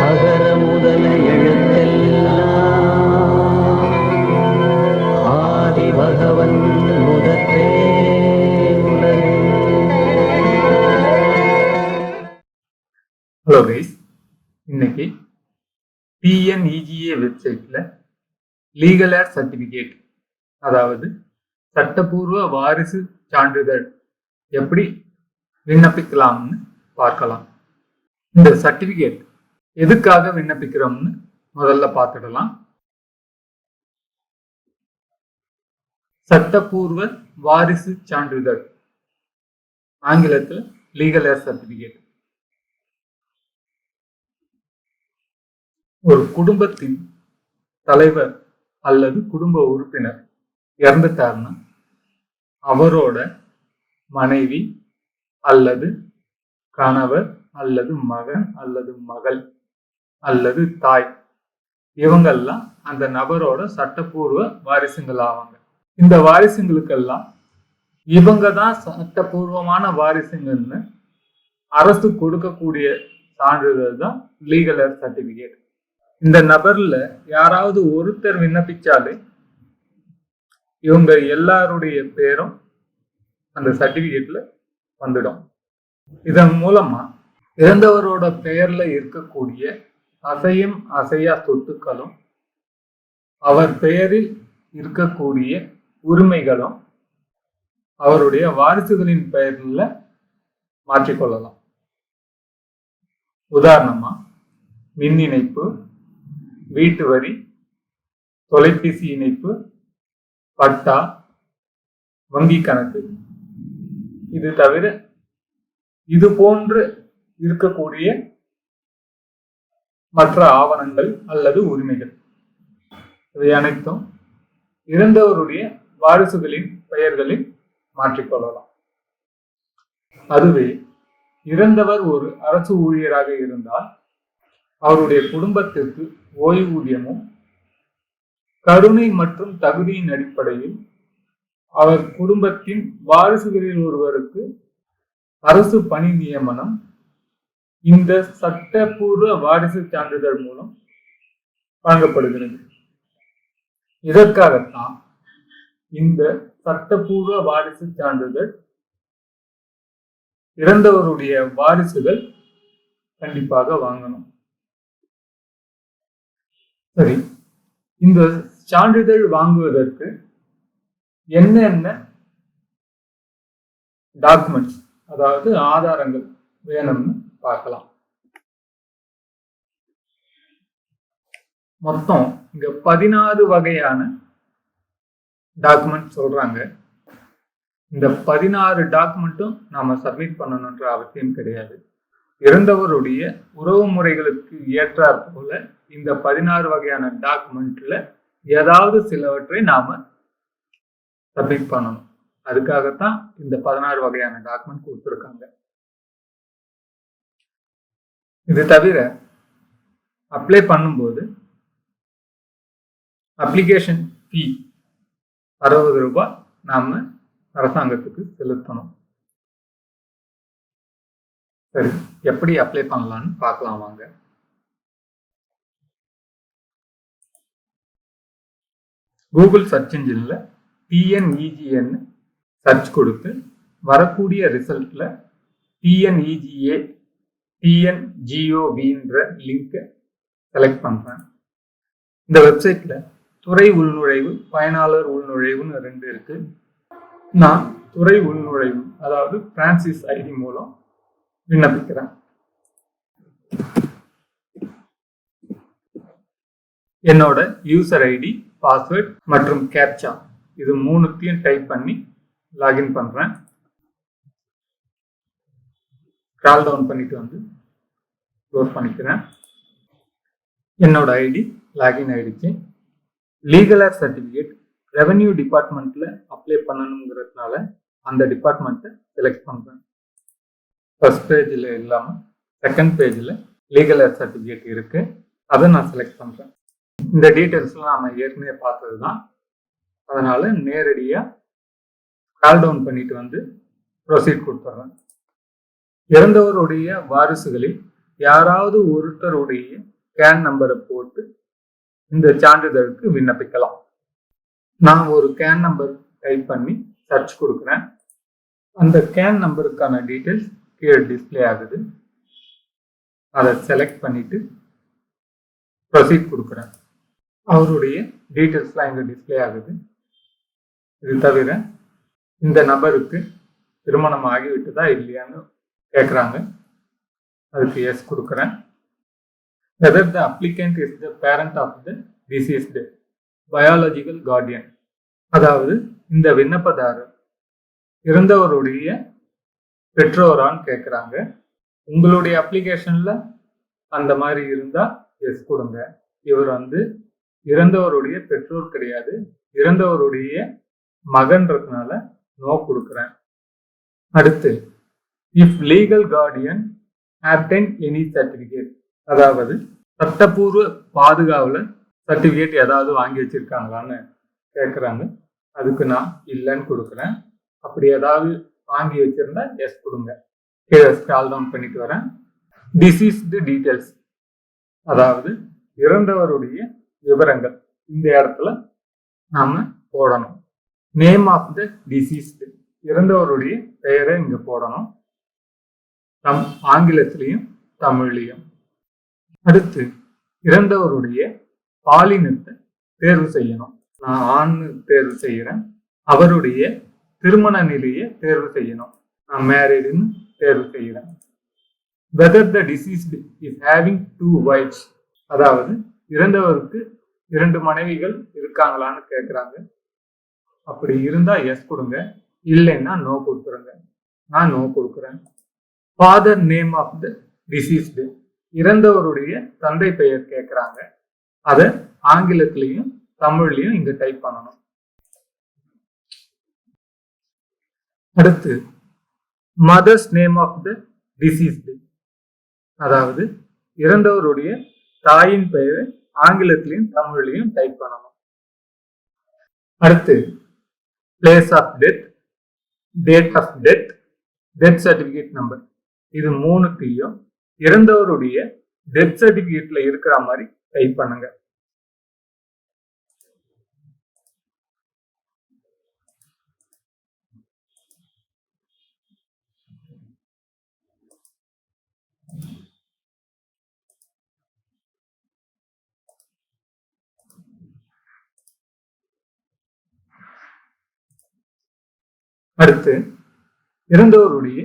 அகர முதல எழுத்தெல்லாம் ஆதி பகவன் முதற்றே ஹலோ கைஸ் இன்னைக்கு பிஎன்இஜிஏ வெப்சைட்ல லீகல் ஏர் சர்டிபிகேட் அதாவது சட்டப்பூர்வ வாரிசு சான்றிதழ் எப்படி விண்ணப்பிக்கலாம்னு பார்க்கலாம். இந்த சர்டிபிகேட் எதுக்காக விண்ணப்பிக்கிறோம்னு முதல்ல பார்த்துடலாம். சட்டப்பூர்வ வாரிசு சான்றிதழ் ஆங்கிலத்தில் லீகல் ஏர் சர்டிபிகேட் ஒரு குடும்பத்தின் தலைவர் அல்லது குடும்ப உறுப்பினர் இறந்துட்டார்னா அவரோட மனைவி அல்லது கணவர் அல்லது மகன் அல்லது மகள் அல்லது தாய். இவங்கெல்லாம் அந்த நபரோட சட்டப்பூர்வ வாரிசுங்கள் ஆவாங்க இந்த வாரிசுங்களுக்கெல்லாம் இவங்க தான் சட்டப்பூர்வமான வாரிசுங்கன்னு அரசு கொடுக்கக்கூடிய சான்றிதழ் தான் லீகல் சர்டிபிகேட் இந்த நபர்ல யாராவது ஒருத்தர் விண்ணப்பிச்சாலே இவங்க எல்லாருடைய பேரும் அந்த சர்டிபிகேட்ல வந்துடும். இதன் மூலமா இறந்தவரோட பெயர்ல இருக்கக்கூடிய அசையும் அசையா சொத்துக்களும் அவர் பெயரில் இருக்கக்கூடிய உரிமைகளும் அவருடைய வாரிசுகளின் பெயர்ல மாற்றிக்கொள்ளலாம். உதாரணமா மின் இணைப்பு வீட்டு வரி தொலைபேசி இணைப்பு பட்டா வங்கி கணக்கு. இது தவிர இது போன்று இருக்கக்கூடிய மற்ற ஆவணங்கள் அல்லது உரிமைகள். இவை அனைத்தும் இறந்தவருடைய வாரிசுகளின் பெயர்களில் மாற்றிக்கொள்ளலாம். அதுவே இறந்தவர் ஒரு அரசு ஊழியராக இருந்தால் அவருடைய குடும்பத்திற்கு ஓய்வூதியமும் கருணை மற்றும் தகுதியின் அடிப்படையில் அவர் குடும்பத்தின் வாரிசுகளில் ஒருவருக்கு அரசு பணி நியமனம் இந்த சட்டப்பூர்வ வாரிசு சான்றிதழ் மூலம் வழங்கப்படுகிறது. இதற்காகத்தான் இந்த சட்டப்பூர்வ வாரிசு சான்றிதழ் இறந்தவருடைய வாரிசுகள் கண்டிப்பாக வாங்கணும். சரி இந்த சான்றிதழ் வாங்குவதற்கு என்னென்ன டாக்குமெண்ட்ஸ் அதாவது ஆதாரங்கள் வேணும்னு பார்க்கலாம். மொத்தம் இங்க பதினாறு வகையான டாக்குமெண்ட் சொல்றாங்க. இந்த பதினாறு டாக்குமெண்ட்டும் நாம சப்மிட் பண்ணணுன்ற அவசியம் கிடையாது. இறந்தவருடைய உறவு முறைகளுக்கு ஏற்றாற் போல இந்த பதினாறு வகையான டாக்குமெண்ட்ல ஏதாவது சிலவற்றை நாம சப்மிட் பண்ணணும். அதுக்காகத்தான் இந்த பதினாறு வகையான டாக்குமெண்ட் கொடுத்துருக்காங்க. இது தவிர அப்ளை பண்ணும்போது அப்ளிகேஷன் ஃபீ அறுபது ரூபாய் நாம் அரசாங்கத்துக்கு செலுத்தணும். சரி எப்படி அப்ளை பண்ணலாம்னு பார்க்கலாம் வாங்க. கூகுள் சர்ச் இன்ஜின்ல பிஎன்இஜிஎன்னு சர்ச் கொடுத்து வரக்கூடிய ரிசல்ட்ல டிஎன்இஜிஏ டிஎன்ஜிஓவின்ற லிங்கை செலக்ட் பண்றேன். இந்த வெப்சைட்ல துறை உள்நுழைவு பயனாளர் உள்நுழைவுன்னு ரெண்டு இருக்கு. நான் துறை உள்நுழைவு அதாவது பிரான்சிஸ் ஐடி மூலம் விண்ணப்பிக்கிறேன். என்னோட யூசர் ஐடி பாஸ்வேர்ட் மற்றும் கேப்சா இது மூணுத்தையும் டைப் பண்ணி லாகின் பண்றேன். ஸ்க்ரால் டவுன் பண்ணிட்டு வந்து க்ளோஸ் பண்ணிக்கிறேன். என்னோட ஐடி லாகின் ஆயிடுச்சு லீகல் ஏர் சர்டிஃபிகேட் ரெவென்யூ டிபார்ட்மெண்ட்டில் அப்ளை பண்ணணுங்கிறதுனால அந்த டிபார்ட்மெண்ட்டை செலக்ட் பண்ணுறேன் ஃபர்ஸ்ட் பேஜில் இல்லாமல் செகண்ட் பேஜில் லீகல் ஏர் சர்டிஃபிகேட் இருக்குது அதை நான் செலக்ட் பண்ணுறேன் இந்த டீட்டெயில்ஸ்லாம் நம்ம ஏற்கனவே பார்த்தது தான் அதனால நேரடியாக கால் டவுன் பண்ணிட்டு வந்து ப்ரொசீட் கொடுத்துட்றேன் இறந்தவருடைய வாரிசுகளில் யாராவது ஒருத்தருடைய கேன் நம்பரை போட்டு இந்த சான்றிதழுக்கு விண்ணப்பிக்கலாம். நான் ஒரு கேன் நம்பர் டைப் பண்ணி சர்ச் கொடுக்குறேன். அந்த கேன் நம்பருக்கான டீட்டெயில்ஸ் கீழே டிஸ்ப்ளே ஆகுது. அதை செலக்ட் பண்ணிட்டு ப்ரொசீட் கொடுக்குறேன். அவருடைய டீட்டெயில்ஸ்லாம் இங்கே டிஸ்ப்ளே ஆகுது. இது தவிர இந்த நபருக்கு திருமணம் ஆகிவிட்டதா இல்லையான்னு கேட்குறாங்க அதுக்கு எஸ் கொடுக்குறேன். Whether the applicant is the parent of the deceased biological guardian அதாவது இந்த விண்ணப்பதாரர் இறந்தவருடைய பெற்றோரான்னு கேட்குறாங்க உங்களுடைய அப்ளிகேஷனில் அந்த மாதிரி இருந்தால் எஸ் கொடுங்க. இவர் வந்து இறந்தவருடைய பெற்றோர் கிடையாது. இறந்தவருடைய மகன்றதுனால நோ கொடுக்குறேன். அடுத்து if legal guardian obtain any certificate அதாவது சட்டப்பூர்வ பாதுகாவல சர்டிஃபிகேட் ஏதாவது வாங்கி வச்சிருக்காங்களான்னு கேட்குறாங்க அதுக்கு நான் இல்லைன்னு கொடுக்குறேன். அப்படி ஏதாவது வாங்கி வச்சிருந்தா எஸ் கொடுங்க. கீழே ஸ்கால் டவுன் பண்ணிட்டு வரேன். டிசீஸ்டு டீட்டெயில்ஸ் அதாவது இறந்தவருடைய விவரங்கள் இந்த இடத்துல நாம போடணும். நேம் ஆஃப் த டிசீஸ்டு இறந்தவருடைய பெயரை இங்க போடணும். தம் ஆங்கிலத்திலையும் தமிழ்லையும். அடுத்து இறந்தவருடைய பாலினத்தை தேர்வு செய்யணும். நான் ஆண் தேர்வு செய்கிறேன். அவருடைய திருமண நிலையை தேர்வு செய்யணும். நான் மேரிடுன்னு தேர்வு செய்கிறேன். Whether the deceased is having two wives அதாவது இறந்தவருக்கு இரண்டு மனைவிகள் இருக்காங்களான்னு கேட்குறாங்க அப்படி இருந்தா எஸ் கொடுங்க. இல்லைன்னா நோ கொடுத்துருங்க. நான் நோ கொடுக்குறேன். Father name of the deceased இறந்தவருடைய தந்தை பெயர் கேட்குறாங்க அதை ஆங்கிலத்திலையும் தமிழ்லையும் இங்க டைப் பண்ணணும். அடுத்து mother's name of the deceased அதாவது இறந்தவருடைய தாயின் பெயரை ஆங்கிலத்திலையும் தமிழ்லையும் டைப் பண்ணணும். அடுத்து place of death date of death death certificate number இது மூணுத்தையும் இறந்தவருடைய டெத் சர்டிஃபிகேட்ல இருக்கிற மாதிரி டைப் பண்ணுங்க. அடுத்து இறந்தவருடைய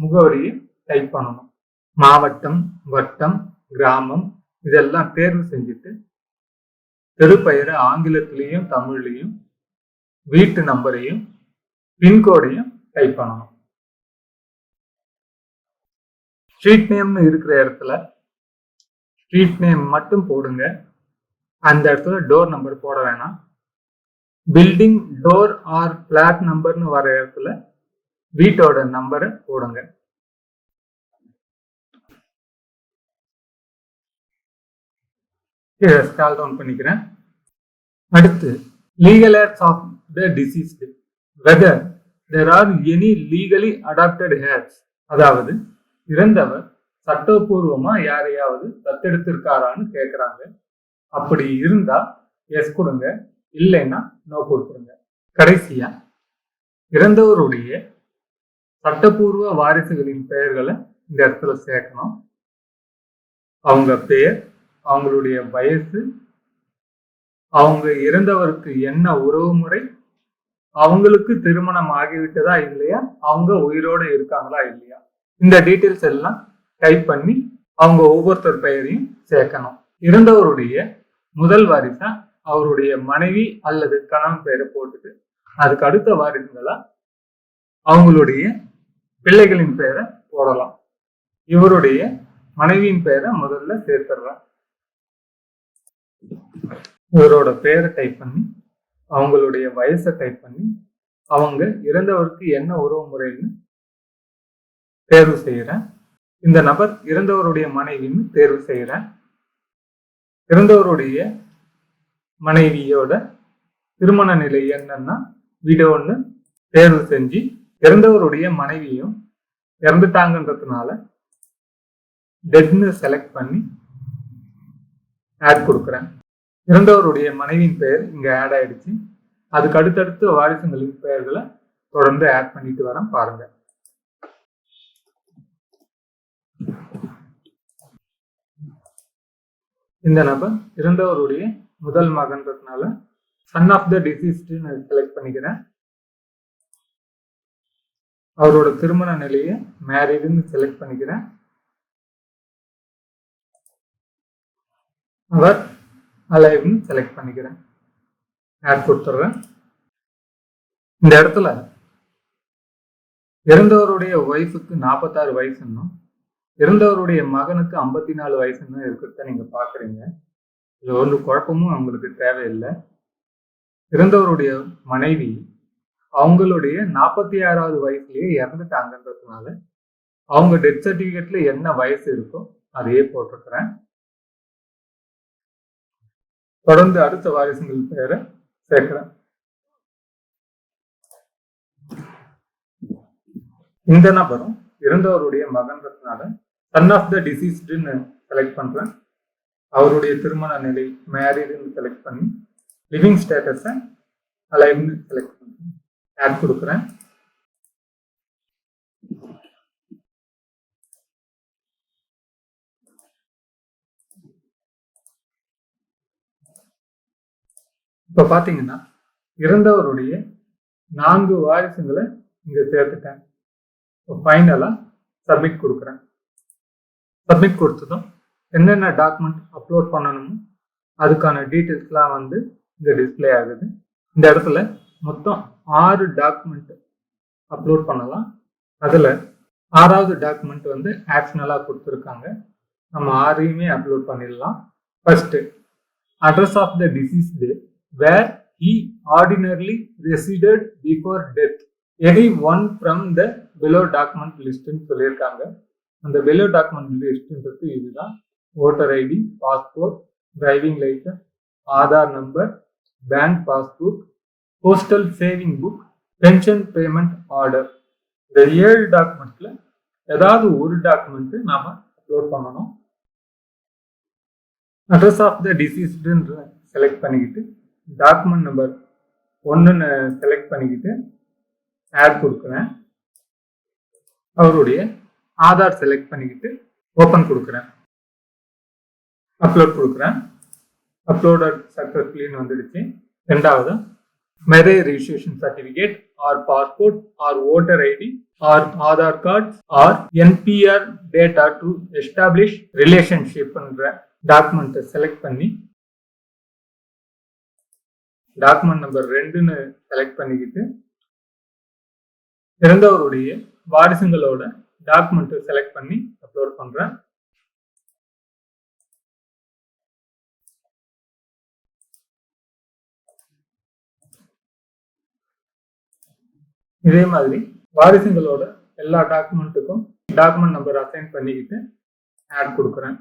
முகவரியை டைப் பண்ணணும். மாவட்டம் வட்டம் கிராமம் இதெல்லாம் தேர்வு செஞ்சுட்டு தெருப்பெயரை ஆங்கிலத்திலையும் தமிழ்லையும் வீட்டு நம்பரையும் பின்கோடையும் டைப் பண்ணணும். ஸ்ட்ரீட் நேம்னு இருக்கிற இடத்துல ஸ்ட்ரீட் நேம் மட்டும் போடுங்க. அந்த இடத்துல டோர் நம்பர் போட வேணாம். பில்டிங் டோர் ஆர் பிளாட் நம்பர்னு வர இடத்துல வீட்டோட நம்பரை போடுங்க. இதை ஸ்கால் டவுன் பண்ணிக்கிறேன். அடுத்து legal heirs of the deceased whether there are any legally adopted heirs அதாவது இறந்தவர் சட்டப்பூர்வமா யாரையாவது தத்தெடுத்திருக்காரான்னு கேட்குறாங்க அப்படி இருந்தா எஸ் கொடுங்க. இல்லைன்னா நோ கொடுத்துருங்க கடைசியா இறந்தவருடைய சட்டப்பூர்வ வாரிசுகளின் பெயர்களை இந்த இடத்துல சேர்க்கணும். அவங்க பெயர் அவங்களுடைய வயசு அவங்க இறந்தவருக்கு என்ன உறவு முறை அவங்களுக்கு திருமணம் ஆகிவிட்டதா இல்லையா அவங்க உயிரோட இருக்காங்களா இல்லையா இந்த டீட்டெயில்ஸ் எல்லாம் டைப் பண்ணி அவங்க ஒவ்வொருத்தர் பெயரையும் சேர்க்கணும். இறந்தவருடைய முதல் வாரிசா அவருடைய மனைவி அல்லது கணவன் பெயரை போட்டுட்டு அதுக்கு அடுத்த வாரிசுகளா அவங்களுடைய பிள்ளைகளின் பெயரை போடலாம். இவருடைய மனைவியின் பெயரை முதல்ல சேர்த்துடுறேன். இவரோட பெயரை டைப் பண்ணி அவங்களுடைய வயசை டைப் பண்ணி அவங்க இறந்தவருக்கு என்ன உறவு முறைன்னு தேர்வு செய்யறேன் இந்த நபர் இறந்தவருடைய மனைவின்னு தேர்வு செய்யறேன் இறந்தவருடைய மனைவியோட திருமண நிலை என்னன்னா விடோன்னு தேர்வு செஞ்சு இறந்தவருடைய மனைவியும் இறந்துட்டாங்கன்றதுனால டெட்னு செலக்ட் பண்ணி ஆட் கொடுக்குறேன். இறந்தவருடைய மனைவியின் பெயர் இங்கே ஆட் ஆயிடுச்சு. அதுக்கு அடுத்தடுத்து வாரிசுங்களின் பெயர்களை தொடர்ந்து ஆட் பண்ணிட்டு வரேன் பாருங்க. இந்த நபர் இறந்தவருடைய முதல் மகன்றதுனால சன் ஆஃப் த டிசீஸ்டு நான் செலக்ட் பண்ணிக்கிறேன். அவரோட திருமண நிலையை மேரீடுன்னு செலக்ட் பண்ணிக்கிறேன். அவர் அலைவ்னு செலக்ட் பண்ணிக்கிறேன். ஆட் கொடுத்துட்றேன்? இந்த இடத்துல இறந்தவருடைய வயசுக்கு நாற்பத்தாறு வயசுன்னும் இறந்தவருடைய மகனுக்கு ஐம்பத்தி நாலு வயசுன்னு இருக்கிறத நீங்க பாக்குறீங்க. இது ஒரு குழப்பமும் அவங்களுக்கு தேவையில்லை. இறந்தவருடைய மனைவி அவங்களுடைய நாற்பத்தி ஆறாவது வயசுலயே இறந்துட்டாங்கன்றதுனால அவங்க டெத் சர்டிஃபிகேட்ல என்ன வயசு இருக்கோ அதையே போட்டிருக்கிறேன். தொடர்ந்து அடுத்த வாரிசுங்கள் பேரை சேர்க்கிறேன். இந்த நபரும் இறந்தவருடைய மகன்றதுனால சன் ஆஃப் த டிசீஸ்டுன்னு செலக்ட் பண்றேன். அவருடைய திருமண நிலை மேரீடுன்னு செலக்ட் பண்ணி லிவிங் ஸ்டேட்டஸை அலைவ்னு செலக்ட் பண்ணி ஆட் கொடுக்குறேன். இப்போ பார்த்தீங்கன்னா இறந்தவருடைய நான்கு வாரிசுங்களை இங்கே சேர்த்துட்டேன். இப்போ ஃபைனலாக சப்மிட் கொடுக்குறேன். சப்மிட் கொடுத்ததும் என்னென்ன டாக்குமெண்ட் அப்லோட் பண்ணணுமோ அதுக்கான டீட்டெயில்ஸ்லாம் வந்து இங்கே டிஸ்ப்ளே ஆகுது. இந்த இடத்துல மொத்தம் ஆறு டாக்குமெண்ட் அப்லோட் பண்ணலாம். அதில் ஆறாவது டாக்குமெண்ட் வந்து ஆப்ஷனலாக கொடுத்துருக்காங்க. நம்ம ஆறையுமே அப்லோட் பண்ணிடலாம். First address of the deceased where he ordinarily resided before death any one from the below document லிஸ்ட்னு சொல்லியிருக்காங்க. அந்த பிலோ டாக்குமெண்ட் லிஸ்ட்ன்றது இதுதான். Voter ID passport driving licence Aadhaar number bank passbook postal saving book pension payment order இந்த ஏழு டாக்குமெண்ட்ல ஏதாவது ஒரு document நாம அப்லோட் பண்ணணும். அட்ரஸ் ஆஃப் த டிசீஸ்டுன்ற செலக்ட் பண்ணிக்கிட்டு டாக்குமெண்ட் நம்பர் ஒன்றுன்னு செலக்ட் பண்ணிக்கிட்டு ஆட் கொடுக்குறேன். அவருடைய ஆதார் செலக்ட் பண்ணிக்கிட்டு ஓப்பன் கொடுக்குறேன். அப்லோட் கொடுக்குறேன். அப்லோடட் சக்ஸஸ்ஃபுல்லின்னு வந்துடுச்சு. ரெண்டாவது marriage registration certificate or passport or voter ID or Aadhaar card or NPR data to establish ரிலேஷன்ஷிப்ன்ற டாக்குமெண்ட்டை செலக்ட் பண்ணி டாக்குமெண்ட் நம்பர் ரெண்டுன்னு செலக்ட் பண்ணிக்கிட்டு இறந்தவருடைய வாரிசுங்களோட டாக்குமெண்ட்டை செலக்ட் பண்ணி அப்லோட் பண்ணுறேன் இதே மாதிரி வாரிசுங்களோட எல்லா டாக்குமெண்ட்டுக்கும் டாக்குமெண்ட் நம்பர் அசைன் பண்ணிக்கிட்டு ஆட் கொடுக்குறேன்.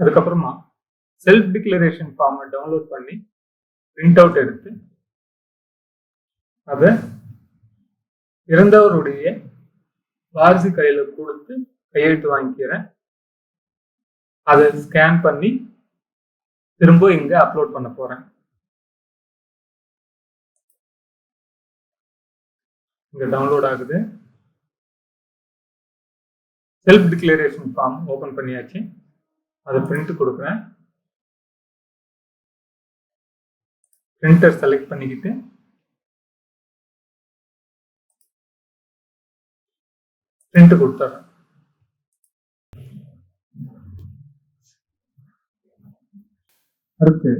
அதுக்கப்புறமா செல்ஃப் டிக்ளரேஷன் ஃபார்மை டவுன்லோட் பண்ணி பிரிண்ட் அவுட் எடுத்து அதை இறந்தவருடைய வாரிசு கையில் கொடுத்து கையெழுத்து வாங்கிக்கிறேன் அதை ஸ்கேன் பண்ணி திரும்ப இங்கே அப்லோட் பண்ண போகிறேன் இங்கே டவுன்லோட் ஆகுது. செல்ஃப் டிக்ளரேஷன் ஃபார்ம் ஓப்பன் பண்ணியாச்சு. அதை பிரிண்ட் கொடுக்குறேன். பிரிண்டர் செலக்ட் பண்ணிக்கிட்டு பிரிண்ட் கொடுத்துறேன். அடுத்து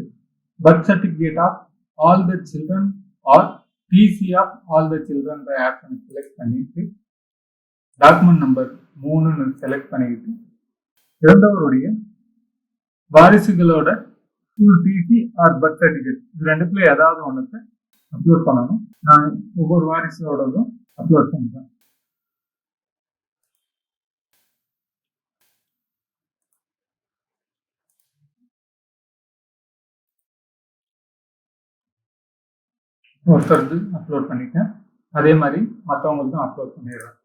birth certificate of all the children or TC of all the children app select பண்ணிட்டு டாக்குமெண்ட் நம்பர் மூணுன்னு செலக்ட் பண்ணிக்கிட்டு இறந்தவருடைய வாரிசுகளோட school TC or birth certificate இது ரெண்டுக்குள்ள ஏதாவது ஒன்றுக்கு அப்லோட் பண்ணணும். நான் ஒவ்வொரு வாரிசோடதும் அப்லோட் பண்ணுறேன் ஒருத்தருக்கு அப்லோட் பண்ணிட்டேன். அதே மாதிரி மற்றவங்களுக்கும் அப்லோட் பண்ணிடுறேன்.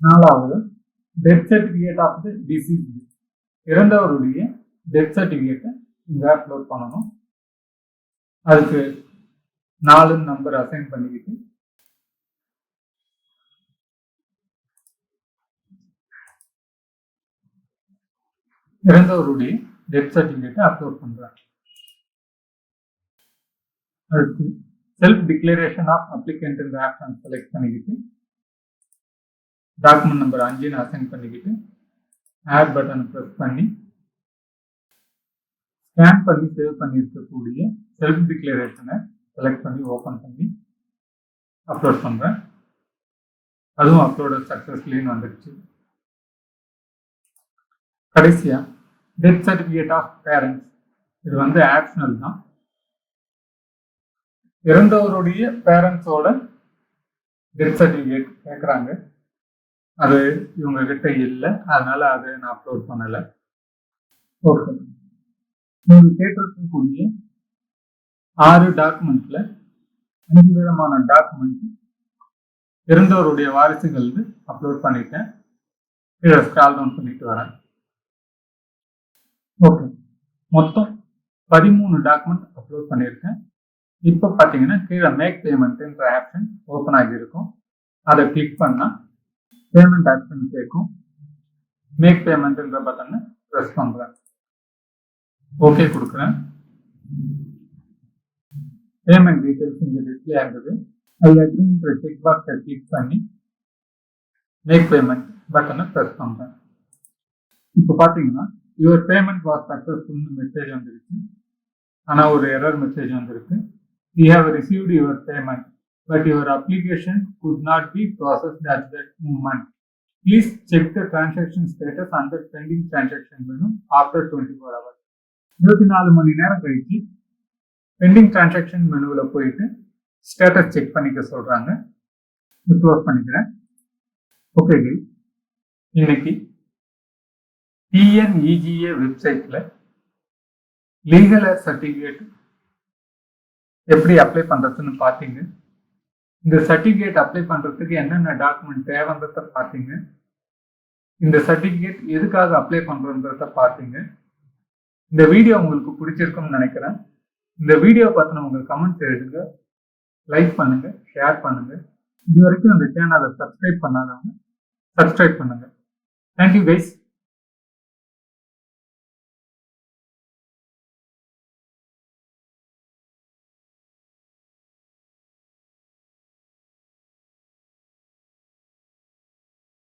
நாலாவது death certificate of the decease இறந்தவருடைய death சர்டிஃபிகேட்டை இங்கே அப்லோட் பண்ணணும். அதுக்கு நாலு நம்பர் அசைன் பண்ணிக்கிட்டு இறந்தவருடைய டெத் சர்டிஃபிகேட்டை அப்லோட் பண்ணுறாங்க அடுத்து செல்ஃப் டிக்ளரேஷன் ஆஃப் அப்ளிகண்ட் ஆப் ஆப்ஷன் செலக்ட் பண்ணிக்கிட்டு டாக்குமெண்ட் நம்பர் அஞ்சுன்னு அசைன் பண்ணிக்கிட்டு ஆட் பட்டன் ப்ரெஸ் பண்ணி ஸ்கேன் பண்ணி சேவ் பண்ணியிருக்கக்கூடிய செல்ஃப் டிக்ளரேஷனை செலக்ட் பண்ணி ஓப்பன் பண்ணி அப்லோட் பண்ணுறேன் அதுவும் அப்லோட சக்ஸஸ்லேன்னு வந்துடுச்சு கடைசியாக டெத் சர்டிஃபிகேட் ஆஃப் பேரண்ட்ஸ் இது வந்து ஆப்ஷனல் தான். இறந்தவருடைய பேரண்ட்ஸோட டெத் சர்டிஃபிகேட் கேட்குறாங்க அது இவங்க கிட்ட இல்லை. அதனால அதை நான் அப்லோட் பண்ணலை. ஓகே நீங்க கேட்டிருக்கக்கூடிய ஆறு டாக்குமெண்ட்ல அஞ்சு விதமான டாக்குமெண்ட் இருந்தவருடைய வாரிசுகள் அப்லோட் பண்ணிட்டேன். இதை ஸ்கால் டவுன் பண்ணிட்டு வரேன். ஓகே மொத்தம் பதிமூணு டாக்குமெண்ட் அப்லோட் பண்ணியிருக்கேன். இப்போ பார்த்தீங்கன்னா கீழே மேக் பேமெண்ட்ன்ற ஆப்ஷன் ஓப்பன் ஆகியிருக்கும். அதை கிளிக் பண்ணால் பேமெண்ட் ஆப்ஷன் கேட்கும் மேக் பேமெண்ட்ன்ற பட்டனை ப்ரெஸ் பண்ணுறேன் ஓகே கொடுக்குறேன். பேமெண்ட் டீட்டெயில்ஸ் இங்கே டிஸ்பிளே ஆகுது. அதில் அக்ரின்ற செக் பாக்ஸை கிளிக் பண்ணி மேக் பேமெண்ட் பட்டனை ப்ரெஸ் பண்ணுறேன் இப்போ பார்த்தீங்கன்னா யுவர் பேமெண்ட் வாஸ் சக்ஸஸ்ஃபுல்னு மெசேஜ் வந்துருச்சு. ஆனால் ஒரு எரர் மெசேஜ் வந்திருக்கு. We have received your payment but your application could not be processed at that moment. Please check the transaction status under pending transaction menu after 24 hours. இருபத்தி நாலு மணி நேரம் கழிச்சு bending transaction மெனுவில் போயிட்டு ஸ்டேட்டஸ் செக் பண்ணிக்க சொல்கிறாங்க close பண்ணிக்கிறேன் okay இன்னைக்கு டிஎன்இஜிஏ வெப்சைட்டில் லீகல் சர்டிஃபிகேட் எப்படி அப்ளை பண்ணுறதுன்னு பார்த்தீங்க இந்த சர்டிஃபிகேட் அப்ளை பண்ணுறதுக்கு என்னென்ன டாக்குமெண்ட் தேவைன்றத பார்த்தீங்க. இந்த சர்டிஃபிகேட் எதுக்காக அப்ளை பண்ணுறன்றத பார்த்தீங்க. இந்த வீடியோ உங்களுக்கு பிடிச்சிருக்கும்னு நினைக்கிறேன். இந்த வீடியோ பற்றின உங்கள் கமெண்ட்ஸ் எழுதுங்க. லைக் பண்ணுங்க ஷேர் பண்ணுங்க. இது வரைக்கும் இந்த சேனலை சப்ஸ்கிரைப் பண்ணாதவங்க சப்ஸ்கிரைப் பண்ணுங்க. Thank you guys